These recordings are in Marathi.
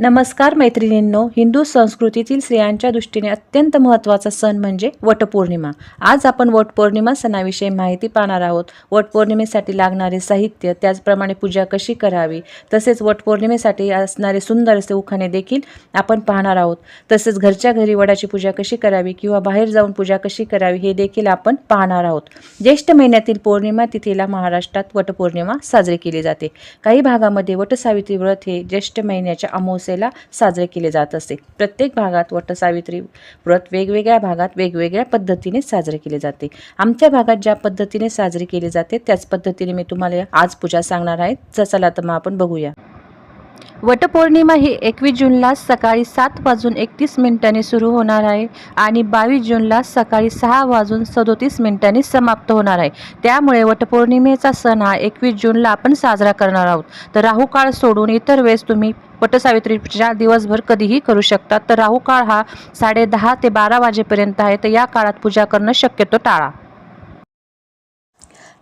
नमस्कार मैत्रिणींनो हिंदू संस्कृतीतील स्त्रियांच्या दृष्टीने अत्यंत महत्त्वाचा सण म्हणजे वटपौर्णिमा. आज आपण वटपौर्णिमा सणाविषयी माहिती पाहणार आहोत. वटपौर्णिमेसाठी लागणारे साहित्य त्याचप्रमाणे पूजा कशी करावी तसेच वटपौर्णिमेसाठी असणारे सुंदर असे उखाणे देखील आपण पाहणार आहोत. तसेच घरच्या घरी वडाची पूजा कशी करावी किंवा बाहेर जाऊन पूजा कशी करावी हे देखील आपण पाहणार आहोत. ज्येष्ठ महिन्यातील पौर्णिमा तिथीला महाराष्ट्रात वटपौर्णिमा साजरी केली जाते. काही भागामध्ये वटसावित्री व्रत हे ज्येष्ठ महिन्याच्या अमावस्येला साजरे केले जात असते. प्रत्येक भागात वटसावित्री व्रत वेगवेगळ्या भागात वेगवेगळ्या पद्धतीने साजरे केले जाते. आमच्या भागात ज्या पद्धतीने साजरे केले जाते त्याच पद्धतीने मी तुम्हाला आज पूजा सांगणार आहे. चला तर मग आपण बघूया. वटपौर्णिमा ही एकवीस जूनला सकाळी सात वाजून एकतीस मिनिटांनी सुरू होणार आहे आणि बावीस जूनला सकाळी सहा वाजून सदोतीस मिनिटांनी समाप्त होणार आहे. त्यामुळे वटपौर्णिमेचा सण हा एकवीस जूनला आपण साजरा करणार आहोत. तर राहू काळ सोडून इतर वेळेस तुम्ही पटसावित्रीच्या दिवसभर कधीही करू शकता. तर राहू काळ हा साडे दहा ते बारा वाजेपर्यंत आहे. तर या काळात पूजा करणं शक्यतो टाळा.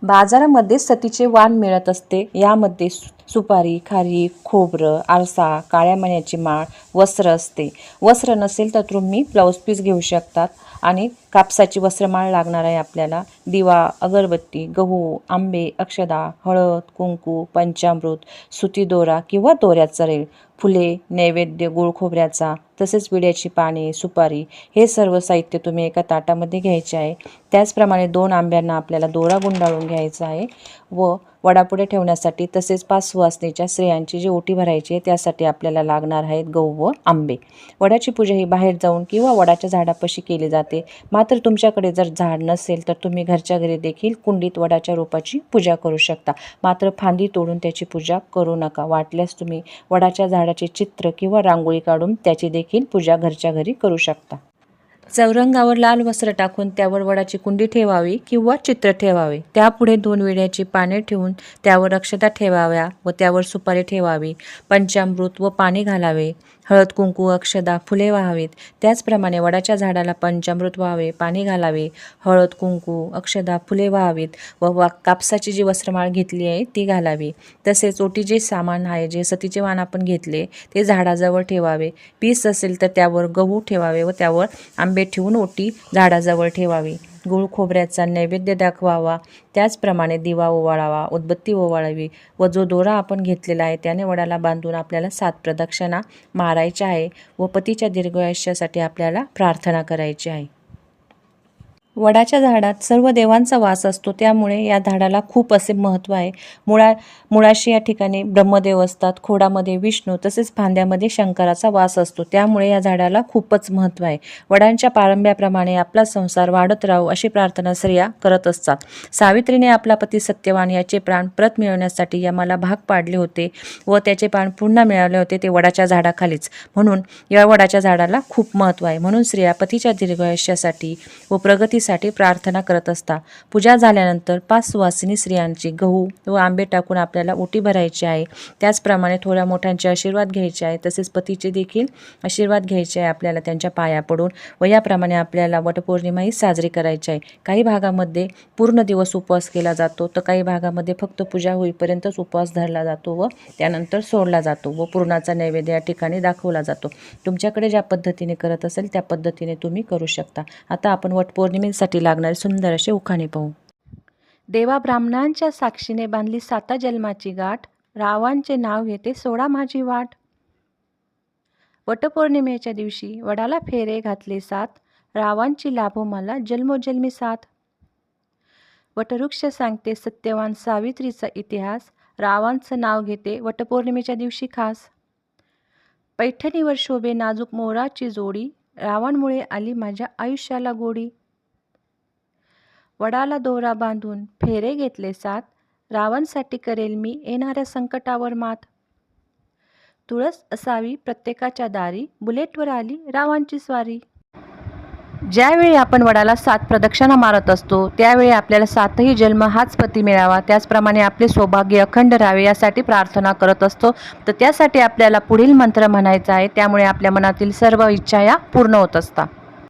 बाजारामध्ये सतीचे वाण मिळत असते. यामध्ये सु सुपारी खारी खोबरं आरसा काळ्या मण्याची माळ वस्त्र असते. वस्त्र नसेल तर तुम्ही ब्लाऊज पीस घेऊ शकतात आणि कापसाची वस्त्रमाळ लागणार आहे आपल्याला. दिवा अगरबत्ती गहू आंबे अक्षदा हळद कुंकू पंचामृत सुती दोरा किंवा दोऱ्याचा रेळ फुले नैवेद्य गुळ खोबऱ्याचा तसेच विड्याची पाने सुपारी हे सर्व साहित्य तुम्ही एका ताटामध्ये घ्यायचे आहे. त्याचप्रमाणे दोन आंब्यांना आपल्याला दोरा गुंडाळून घ्यायचा आहे व वडापुढे ठेवण्यासाठी तसेच पाच सुवासनीच्या स्त्रियांची जी ओटी भरायची आहे त्यासाठी आपल्याला लागणार आहेत गहू व आंबे. वडाची पूजा ही बाहेर जाऊन किंवा वडाच्या झाडापाशी केली जाते. मात्र तुमच्याकडे जर झाड नसेल तर तुम्ही घरच्या घरी देखील कुंडीत वडाच्या रोपाची पूजा करू शकता. मात्र फांदी तोडून त्याची पूजा करू नका. वाटल्यास तुम्ही वडाच्या झाडाचे चित्र किंवा रांगोळी काढून त्याची देखील पूजा घरच्या घरी करू शकता. चौरंगावर लाल वस्त्र टाकून त्यावर वडाची कुंडी ठेवावी किंवा चित्र ठेवावे. त्यापुढे दोन विड्याची पाने ठेवून त्यावर अक्षता ठेवाव्या व त्यावर सुपारी ठेवावी पंचामृत व पाणी घालावे. हळद कुंकू अक्षदा फुले व्हावीत. त्याचप्रमाणे वडाच्या झाडाला पंचामृत व्हावे पाणी घालावे. हळद कुंकू अक्षदा फुले व्हावीत व वा कापसाची जी वस्त्रमाळ घेतली आहे ती घालावी. तसेच ओटी जे सामान आहे जे सतीचे वाण आपण घेतले ते झाडाजवळ ठेवावे. पीस असेल तर त्यावर गहू ठेवावे व त्यावर आंबे ठेवून ओटी झाडाजवळ ठेवावी. गुळ खोबऱ्याचा नैवेद्य दाखवावा. त्याचप्रमाणे दिवा ओवाळावा उदबत्ती ओवाळावी व जो दोरा आपण घेतलेला आहे त्याने वडाला बांधून आपल्याला सात प्रदक्षिणा मारायच्या आहे व पतीच्या दीर्घायुष्यासाठी आपल्याला प्रार्थना करायची आहे. वडाच्या झाडात सर्व देवांचा वास असतो. त्यामुळे या झाडाला खूप असे महत्त्व आहे. मुळा मुळाशी या ठिकाणी ब्रह्मदेव असतात खोडामध्ये विष्णू तसेच फांद्यामध्ये शंकराचा वास असतो. त्यामुळे या झाडाला खूपच महत्त्व आहे. वडांच्या पारंब्याप्रमाणे आपला संसार वाढत राहू अशी प्रार्थना स्त्रिया करत असतात. सावित्रीने आपला पती सत्यवान याचे प्राण परत मिळवण्यासाठी यमाला भाग पाडले होते व त्याचे प्राण पुन्हा मिळाले होते ते वडाच्या झाडाखालीच. म्हणून या वडाच्या झाडाला खूप महत्त्व आहे. म्हणून स्त्रिया पतीच्या दीर्घायुष्यासाठी व प्रगती साठी प्रार्थना करत असता. पूजा झाल्यानंतर पाच सुवासिनी स्त्रियांची गहू व आंबे टाकून आपल्याला ओटी भरायची आहे. त्याचप्रमाणे थोड्या मोठ्यांचे आशीर्वाद घ्यायचे आहे. तसेच पतीचे देखील आशीर्वाद घ्यायचे आहे आपल्याला त्यांच्या पाया पडून व याप्रमाणे आपल्याला वटपौर्णिमा ही साजरी करायची आहे. काही भागामध्ये पूर्ण दिवस उपवास केला जातो तर काही भागामध्ये फक्त पूजा होईपर्यंतच उपवास धरला जातो व त्यानंतर सोडला जातो व पूर्णाचा नैवेद्य या ठिकाणी दाखवला जातो. तुमच्याकडे ज्या पद्धतीने करत असेल त्या पद्धतीने तुम्ही करू शकता. आता आपण वटपौर्णिमे साठी लागणारे सुंदर असे उखाणे पाहू. देवा ब्राह्मणांच्या साक्षीने बांधली साता जन्माची गाठ. रावांचे नाव घेते सोडा माझी वाट. वटपौर्णिमेच्या दिवशी वडाला फेरे घातले सात. रावांची लाभो मला जन्मोजन्मी साथ वटवृक्ष सांगते सत्यवान सावित्रीचा इतिहास. रावांचं नाव घेते वटपौर्णिमेच्या दिवशी खास. पैठणीवर शोभे नाजूक मोराची जोडी. रावणमुळे आली माझ्या आयुष्याला गोडी. वडाला दोरा बांधून फेरे घेतले सात रावणसाठी करेल मी येणाऱ्या संकटावर मात. तुळस असावी प्रत्येकाच्या दारी बुलेटवर आली रावांची स्वारी. ज्यावेळी आपण वडाला सात प्रदक्षिणा मारत असतो त्यावेळी आपल्याला सातही जन्म हाच पती मिळावा. त्याचप्रमाणे आपले सौभाग्य अखंड राहावे यासाठी प्रार्थना करत असतो. तर त्यासाठी आपल्याला पुढील मंत्र म्हणायचा आहे. त्यामुळे आपल्या मनातील सर्व इच्छा या पूर्ण होत असतात.